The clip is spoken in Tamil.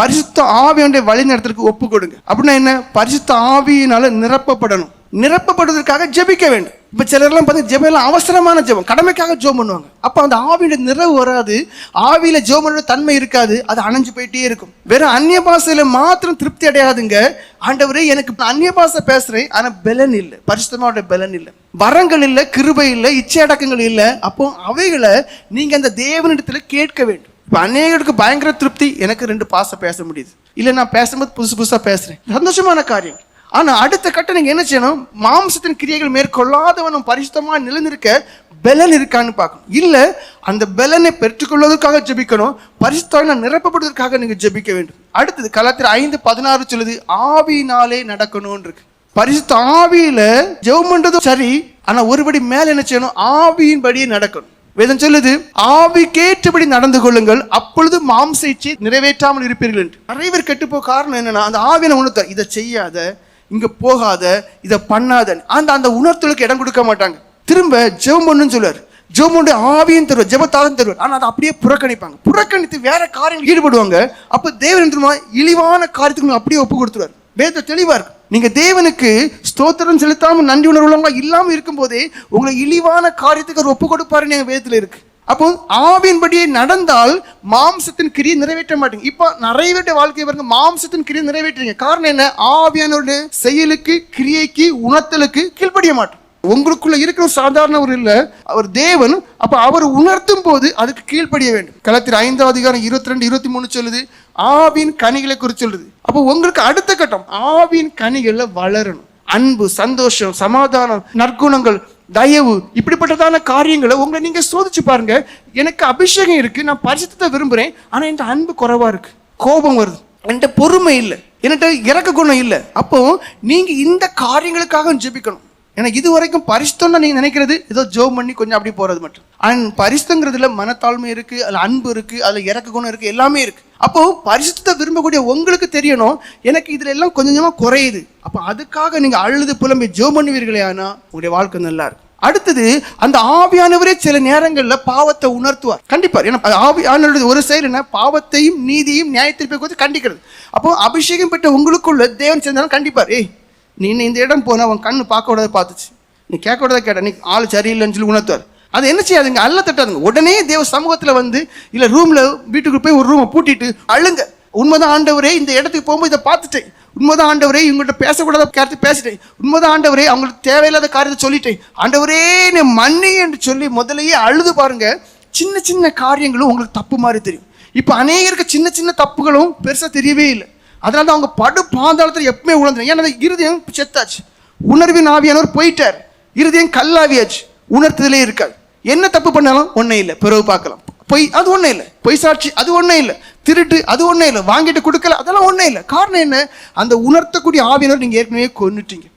பரிசுத்த ஆவியுடைய வழி ஒப்பு கொடுங்க அப்படின்னா என்ன? பரிசுத்த ஆவியினால நிரப்பப்படணும். நிரப்பப்படுவதற்காக ஜெபிக்க வேண்டும். இப்போ சிலர்லாம் பார்த்தீங்கன்னா ஜெபம் எல்லாம் அவசரமான ஜெபம். கடமைக்காக ஜோம் பண்ணுவாங்க. அப்போ அந்த ஆவியோட நிறவு வராது. ஆவியில் ஜோம் பண்ணுற தன்மை இருக்காது. அது அணைஞ்சு போயிட்டே இருக்கும். வெறும் அந்நிய பாசையில் மாத்திரம் திருப்தி அடையாதுங்க. ஆண்டவரே எனக்கு அந்நிய பாசை பேசுகிறேன் ஆனால் பலன் இல்லை. பரிசுத்தமாவோட பலன் இல்லை. வரங்கள் இல்லை கிருபை இல்லை இச்சை அடக்கங்கள் இல்லை. அப்போ அவைகளை நீங்கள் அந்த தேவனிடத்தில் கேட்க வேண்டும். இப்போ அநேகருக்கு பயங்கர திருப்தி எனக்கு ரெண்டு பாச பேச முடியுது. இல்லை நான் பேசும்போது புதுசு புதுசாக பேசுகிறேன் சந்தோஷமான காரியம். ஆனால் அடுத்த கட்டம் நீங்கள் என்ன செய்யணும்? மாம்சத்தின் கிரியைகள் மேற்கொள்ளாதவனும் பரிசுத்தமாக நிலநிற்க பலன் இருக்கான்னு பார்க்கணும். இல்லை அந்த பலனை பெற்றுக்கொள்வதற்காக ஜெபிக்கணும் பரிசுத்தான நிரப்பப்படுவதற்காக நீங்கள் ஜெபிக்க வேண்டும். அடுத்தது கலாத்திர ஐந்து பதினாறு சொல்லுது ஆவியினாலே நடக்கணும்னு இருக்கு பரிசுத்த ஆவியில ஜெபம் பண்றதும் சரி ஆனா ஒருபடி மேல என்ன செய்யணும்? ஆவியின்படியே நடக்கணும். வேதம் சொல்லுது ஆவிக்கேற்றபடி நடந்து கொள்ளுங்கள் அப்பொழுது மாம்ச இச்சை நிறைவேற்றாமல் இருப்பீர்கள் என்று. நிறைய பேர் கெட்டுப்போ காரணம் என்னன்னா அந்த ஆவியனை உணர்த்த இதை செய்யாத இங்க போகாத இதை பண்ணாத அந்த அந்த உணர்த்தலுக்கு இடம் கொடுக்க மாட்டாங்க. திரும்ப ஜெபம் பண்ணுன்னு சொல்லுவார். ஜெபம் பண்ணி ஆவியும் தருவார் ஜெபத்தாலும் தருவார். ஆனால் அதை அப்படியே புறக்கணிப்பாங்க. புறக்கணித்து வேற காரியம் ஈடுபடுவாங்க. அப்போ தேவன் இழிவான காரியத்துக்கு அப்படியே ஒப்பு கொடுத்துருவார். வேத தெளிவா இருக்கு. நீங்க தேவனுக்கு ஸ்தோத்திரம் செலுத்தாம நன்றி உணர்வுள்ளவங்க இல்லாம இருக்கும்போதே உங்களை இழிவான காரியத்துக்கு அவர் ஒப்பு கொடுப்பாருன்னு எங்கள் வேதத்துல இருக்கு. அப்போ ஆவியின்படியே நடந்தால் மாம்சத்தின் கிரியை நிறைவேற்ற மாட்டீங்க. இப்போ நிறைய பேருடைய வாழ்க்கை பாருங்க மாம்சத்தின் கிரியை நிறைவேற்றுறீங்க. காரணம் என்ன? ஆவியானவருடைய செயலுக்கு கிரியைக்கு உணர்த்தலுக்கு கீழ்ப்படிய மாட்டோம். உங்களுக்குள்ள இருக்கிற சாதாரணவர் சாதாரண அவர் தேவன் அப்ப அவர் உணர்த்தும் போது அதுக்கு கீழ்ப்படிய வேண்டும். களத்தில் ஐந்தாவது அதிகாரம் இருபத்தி ரெண்டு இருபத்தி மூணு சொல்லுது ஆவின் கனிகளை குறித்து சொல்லுது. அப்போ உங்களுக்கு அடுத்த கட்டம் ஆவின் கனிகளில் வளரணும். அன்பு சந்தோஷம் சமாதானம் நற்குணங்கள் தயவு இப்படிப்பட்டதான காரியங்களை உங்களை நீங்க சோதிச்சு பாருங்க. எனக்கு அபிஷேகம் இருக்கு நான் பரிசுத்தத்தை விரும்புறேன் ஆனா என்கிட்ட அன்பு குறைவா இருக்கு. கோபம் வருது. என்கிட்ட பொறுமை இல்லை. என்கிட்ட இறக்க குணம் இல்லை. அப்போ நீங்க இந்த காரியங்களுக்காக ஜெபிக்கணும். ஏன்னா இது வரைக்கும் பரிசுத்தம்னு நீங்க நினைக்கிறது ஏதோ ஜோம் பண்ணி கொஞ்சம் அப்படி போறது மட்டும். அண்ட் பரிசுத்தங்கிறதுல மனத்தாழ்மை இருக்கு அதுல அன்பு இருக்கு அதுல இறக்க குணம் இருக்கு எல்லாமே இருக்கு. அப்போ பரிசுத்தத்தை விரும்பக்கூடிய உங்களுக்கு தெரியணும் எனக்கு இதுல எல்லாம் கொஞ்சம் கொஞ்சமா குறையுது. அப்போ அதுக்காக நீங்க அழுது புலம்பி ஜோம் பண்ணுவீர்களே ஆனா உங்களுடைய வாழ்க்கை நல்லா இருக்கும். அடுத்தது அந்த ஆவியானவரே சில நேரங்களில் பாவத்தை உணர்த்துவார். கண்டிப்பார் ஏன்னா ஆவியானவருடைய ஒரு செயல் என்ன? பாவத்தையும் நீதியும் நியாயத்திற்பை குறித்து கண்டிக்கிறது. அப்போ அபிஷேகம் பெற்ற உங்களுக்குள்ள தேவன் சேர்ந்தாலும் கண்டிப்பார். ஏய் நீ இந்த இடம் போன அவன் கண்ணு பார்க்க விடாத பார்த்துச்சு. நீ கேட்க விடாத கேட்ட நீ ஆள் சரியில்லைன்னு சொல்லி உணர்த்துவார். அது என்ன செய்யாதுங்க? அல்ல தட்டாதுங்க. உடனே தேவ சமூகத்தில் வந்து இல்லை ரூமில் வீட்டுக்கு போய் ஒரு ரூமை பூட்டிட்டு அழுங்க. உண்மைதான் ஆண்டவரே இந்த இடத்துக்கு போகும்போது இதை பார்த்துட்டேன். உண்மைதான் ஆண்டவரே இவங்கள்ட்ட பேசக்கூடாத கருத்து பேசிட்டேன். உண்மைதான் ஆண்டவரே அவங்களுக்கு தேவையில்லாத காரியத்தை சொல்லிட்டேன். ஆண்டவரே நீ மன்னி என்று சொல்லி முதலையே அழுது பாருங்க. சின்ன சின்ன காரியங்களும் உங்களுக்கு தப்பு மாதிரி தெரியும். இப்போ அநேகருக்கு சின்ன சின்ன தப்புகளும் பெருசாக தெரியவே இல்லை. அதனால தான் அவங்க படு பாதாளத்தில் எப்பவுமே உணர்ந்து ஏன்னா இருதயம் செத்தாச்சு. உணர்வின் ஆவியானவர் போயிட்டார். இருதயம் கல்லாவியாச்சு. உணர்த்ததிலே இருக்காது. என்ன தப்பு பண்ணாலும் ஒன்றும் இல்லை. பிறகு பார்க்கலாம். பொய் அது ஒன்றும் இல்லை. பொய் சாட்சி அது ஒன்றும் இல்லை. திருட்டு அது ஒன்றும் இல்லை. வாங்கிட்டு கொடுக்கல அதெல்லாம் ஒன்றும் இல்லை. காரணம் என்ன? அந்த உணர்த்தக்கூடிய ஆவியினர் நீங்கள் ஏற்கனவே கொண்டுட்டீங்க